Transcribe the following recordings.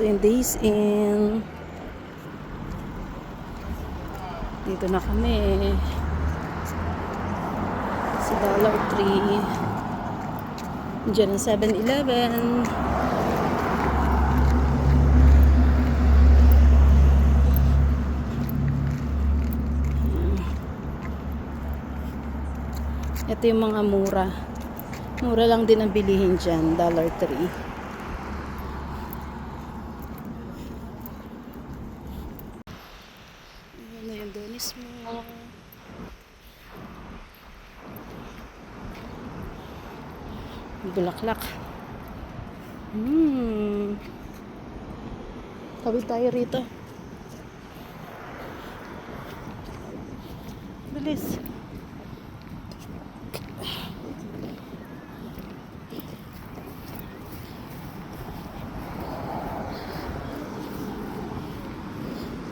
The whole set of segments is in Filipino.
10 days in. Dito na kami. Sa dollar 3 dyan ang 7-eleven ito yung mga mura. Mura lang din ang bilihin dyan dollar 3 mo. Bulaklak. Hmm. Tawid tayo rito. Bilis.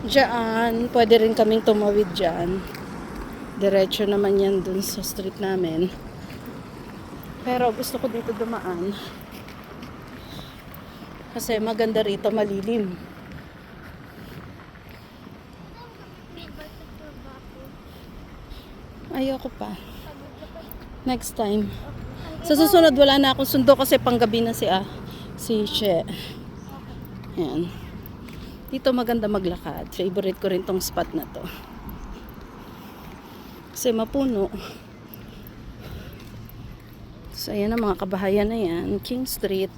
Diyan, pwede rin kaming tumawid dyan. Diretso naman yan dun sa street namin. Pero gusto ko dito dumaan. Kasi maganda rito, malilim. Ayoko pa. Next time. Sa susunod, wala na akong sundo kasi panggabi na si, ah, si She. Yan. Dito maganda maglakad. Favorite ko rin tong spot na to. Kasi mapuno. So, ayan ang mga kabahayan na yan. King Street.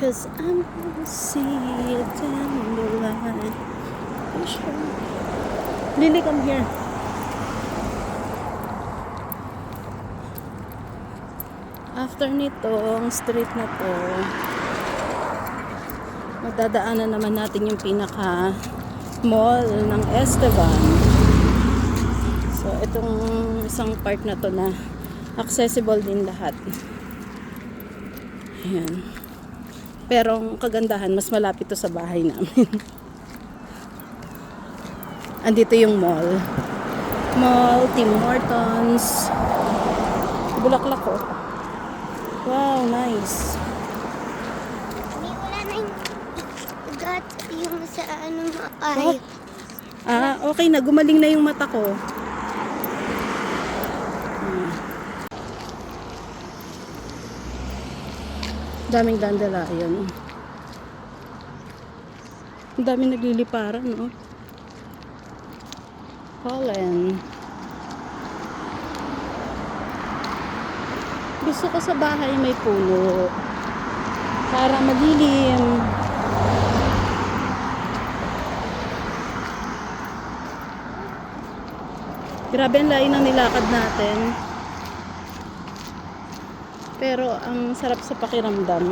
Cause I'm gonna see it down the line. I'm sure. Lily, come here. After nitong street na to, madadaanan naman natin yung pinaka mall ng Esteban. So, itong isang part na to na accessible din lahat. Ayan. Pero ang kagandahan, mas malapit to sa bahay namin. Andito yung mall. Mall, Tim Hortons. Bulaklak ko. Wow, nice. Hindi, wala na yung ugat yung sa ano. Ay, Oh. Ah, okay na. Gumaling na yung mata ko. Daming dandelion. Ang daming nagliliparan, no? Pollen. Gusto ko sa bahay may puno. Para madilim. Grabe ang layo ng nilakad natin. Pero ang sarap sa pakiramdam.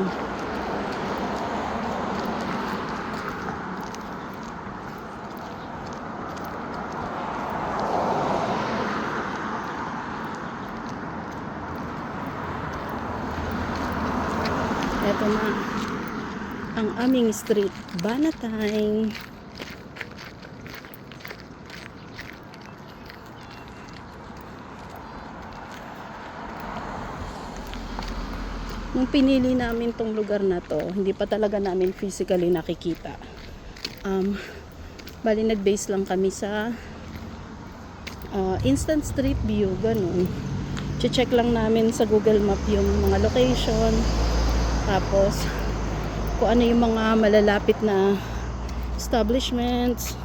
Eto na ang aming street, Banatay. Nung pinili namin tong lugar na to, hindi pa talaga namin physically nakikita. Um, bali nag-base lang kami sa uh, instant street view, ganun. Che-check lang namin sa Google Map yung mga location. Tapos, kung ano yung mga malalapit na establishments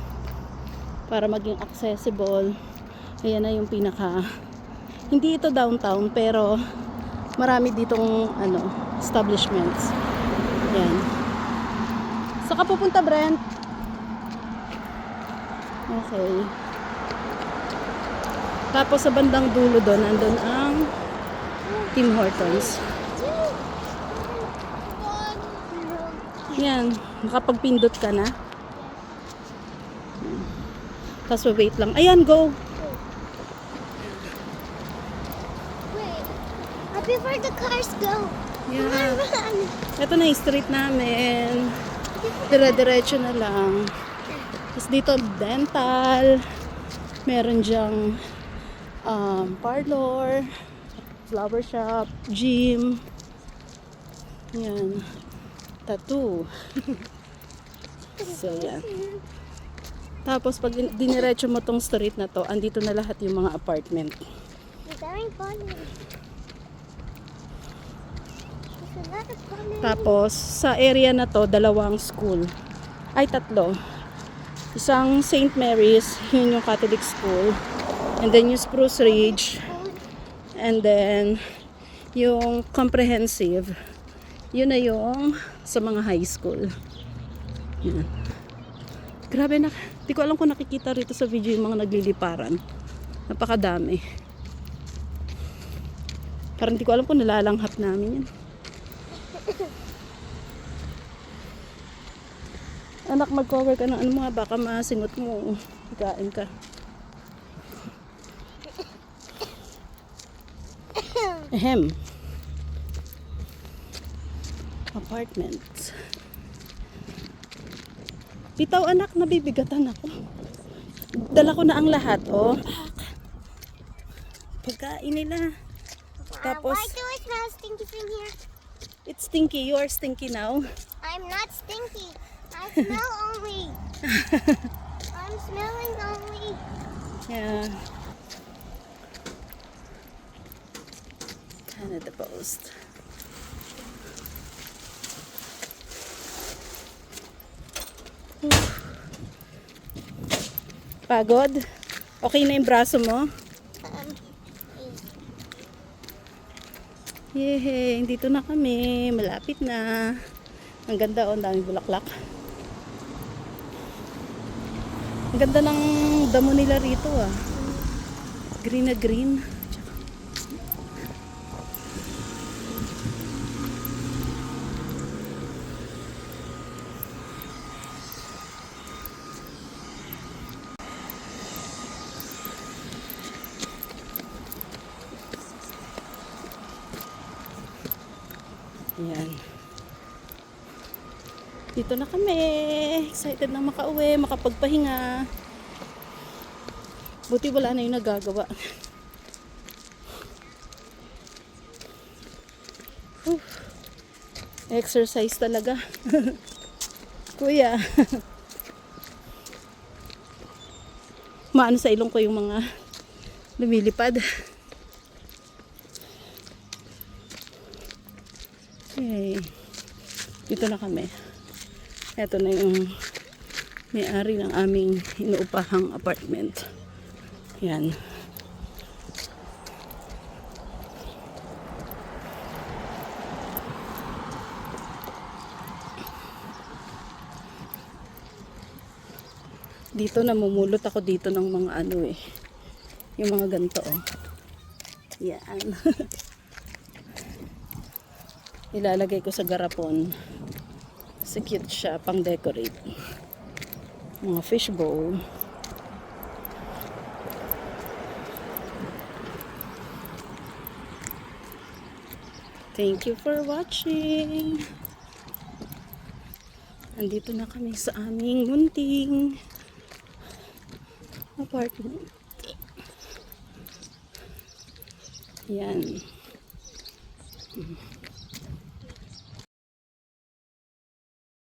para maging accessible. Ayan na yung pinaka hindi ito downtown pero marami ditong ano, establishments. Yan. Saan ka pupunta, Brent? Okay. Tapos sa bandang dulo doon, nandun ang Tim Hortons. Yan. Makapagpindot ka na. Tapos wait lang. Ayan, go. wait. Uh, before the cars go. Yeah. Run, run. Ito na yung street namin. Dire-diretso na lang. Tapos dito, dental. Meron diyang um, parlor, flower shop, gym. Yan. Tattoo. so, yan. Tapos, pag din- diniretso mo tong street na to, andito na lahat yung mga apartment. Very Tapos, sa area na to, dalawang school. Ay, tatlo. Isang St. Mary's, yun yung Catholic school. And then yung Spruce Ridge. And then, yung comprehensive. Yun na yung sa mga high school. Yan. Grabe na. Di ko alam kung nakikita rito sa video yung mga nagliliparan. Napakadami. Parang di ko alam kung nalalanghap namin yan. Anak, mag-cover ka ng ano mga baka masingot mo. Kain ka. Ahem. Apartments. Bitaw anak, nabibigatan ako. Dala ko na ang lahat, oh. Pagkain nila. Tapos, Why do I smell stinky from here? Stinky. You are stinky now. I'm not stinky. I smell only. I'm smelling only. Yeah. Canada Post. Pagod? Okay na yung braso mo? Um, Yehey, dito na kami. Malapit na. Ang ganda oh, daming bulaklak. Ang ganda ng damo nila rito ah. Green na green. Yan. Dito na kami. Excited na makauwi, makapagpahinga. Buti wala na yung nagagawa. Whew. Exercise talaga. Kuya. Maano sa ilong ko yung mga lumilipad. Okay. Dito na kami. Ito na yung may-ari ng aming inuupahang apartment. Yan. Dito namumulot ako dito ng mga ano eh. Yung mga ganito oh. Yan. Ilalagay ko sa garapon. Kasi cute siya, pang decorate. Mga fish bowl. Thank you for watching. Andito na kami sa aming munting apartment. Yan.